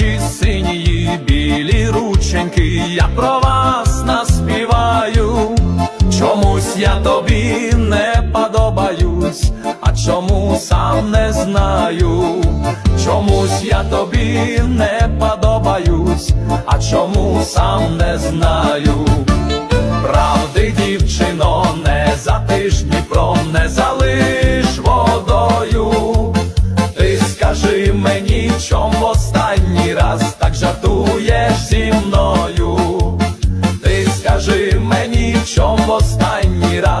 очі синії, білі рученьки, я про вас наспіваю, чомусь я тобі не подобаюсь, а чому сам не знаю, чомусь я тобі не подобаюсь, а чому сам не знаю, правди, дівчино, не за тижні про не залиш. Мною. Ти скажи мені, чом в останній раз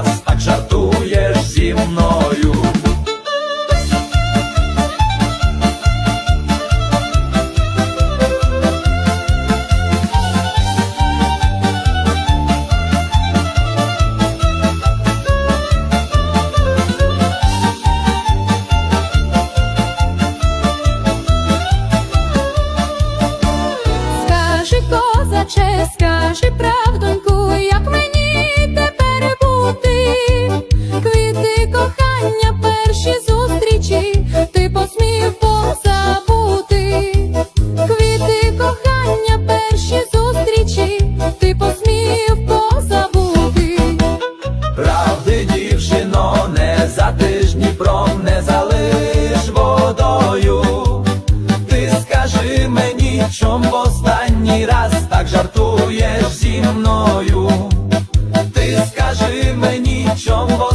козаче, скажи правдоньку, як мені тепер бути? Квіти кохання, перші зустрічі, ти посмів позабути. Квіти кохання, перші зустрічі, ти посмів позабути. Правди, дівчино, не за тижні пром не залиш водою. Ти скажи мені, чом останній раз мною. Ти скажи мені, чом в останній